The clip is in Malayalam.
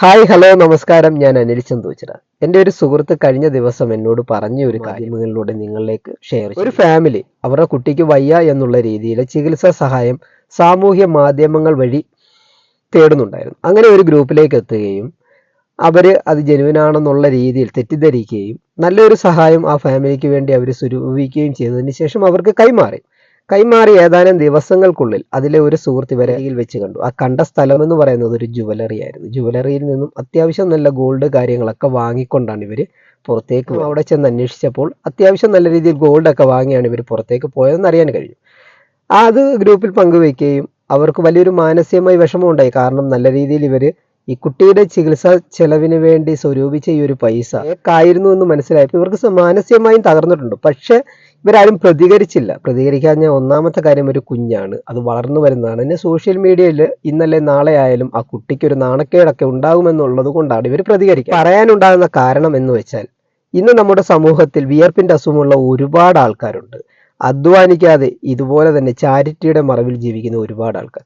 ഹായ് ഹലോ നമസ്കാരം. ഞാൻ അനിൽ ചന്തോച്ചിറ എന്റെ ഒരു സുഹൃത്ത് കഴിഞ്ഞ ദിവസം എന്നോട് പറഞ്ഞ ഒരു കാര്യങ്ങളിലൂടെ നിങ്ങളിലേക്ക് ഷെയർ ചെയ്യും ഒരു ഫാമിലി അവരുടെ കുട്ടിക്ക് വയ്യ എന്നുള്ള രീതിയിൽ ചികിത്സാ സഹായം സാമൂഹ്യ മാധ്യമങ്ങൾ വഴി തേടുന്നുണ്ടായിരുന്നു. അങ്ങനെ ഒരു ഗ്രൂപ്പിലേക്ക് എത്തുകയും അവർ അത് ജനുവിനാണെന്നുള്ള രീതിയിൽ തെറ്റിദ്ധരിക്കുകയും നല്ലൊരു സഹായം ആ ഫാമിലിക്ക് വേണ്ടി അവർ സ്വരൂപിക്കുകയും ചെയ്തതിന് ശേഷം അവർക്ക് കൈമാറി. കൈമാറി ഏതാനും ദിവസങ്ങൾക്കുള്ളിൽ അതിലെ ഒരു സുഹൃത്ത് വരയിൽ വെച്ച് കണ്ടു. ആ കണ്ട സ്ഥലം എന്ന് പറയുന്നത് ഒരു ജുവലറി ആയിരുന്നു. ജുവലറിയിൽ നിന്നും അത്യാവശ്യം നല്ല ഗോൾഡ് കാര്യങ്ങളൊക്കെ വാങ്ങിക്കൊണ്ടാണ് ഇവർ പുറത്തേക്ക്. അവിടെ ചെന്ന് അന്വേഷിച്ചപ്പോൾ അത്യാവശ്യം നല്ല രീതിയിൽ ഗോൾഡൊക്കെ വാങ്ങിയാണ് ഇവർ പുറത്തേക്ക് പോയതെന്ന് അറിയാൻ കഴിഞ്ഞു. അത് ഗ്രൂപ്പിൽ പങ്കുവെക്കുകയും അവർക്ക് വലിയൊരു മാനസികമായി വിഷമമുണ്ടായി. കാരണം നല്ല രീതിയിൽ ഇവർ ഈ കുട്ടിയുടെ ചികിത്സാ ചെലവിന് വേണ്ടി സ്വരൂപിച്ച ഈ ഒരു പൈസ ആയിരുന്നു എന്ന് മനസ്സിലായപ്പോൾ ഇവർക്ക് മാനസികമായും തകർന്നിട്ടുണ്ട്. പക്ഷെ ഇവരാരും പ്രതികരിച്ചില്ല. പ്രതികരിക്കാൻ പ്രതികരിക്കാഞ്ഞ ഒന്നാമത്തെ കാര്യം ഒരു കുഞ്ഞാണ്. അത് വളർന്നു വരുന്നതാണ്. എന്നെ സോഷ്യൽ മീഡിയയിൽ ഇന്നലെ നാളെ ആയാലും ആ കുട്ടിക്ക് ഒരു നാണക്കേടൊക്കെ ഉണ്ടാകുമെന്നുള്ളത് കൊണ്ടാണ് ഇവർ പ്രതികരിക്കുക പറയാനുണ്ടാകുന്ന കാരണം എന്ന് വെച്ചാൽ ഇന്ന് നമ്മുടെ സമൂഹത്തിൽ വിയർപ്പിന്റെ അസുഖമുള്ള ഒരുപാട് ആൾക്കാരുണ്ട്. അധ്വാനിക്കാതെ ഇതുപോലെ തന്നെ ചാരിറ്റിയുടെ മറവിൽ ജീവിക്കുന്ന ഒരുപാട് ആൾക്കാർ.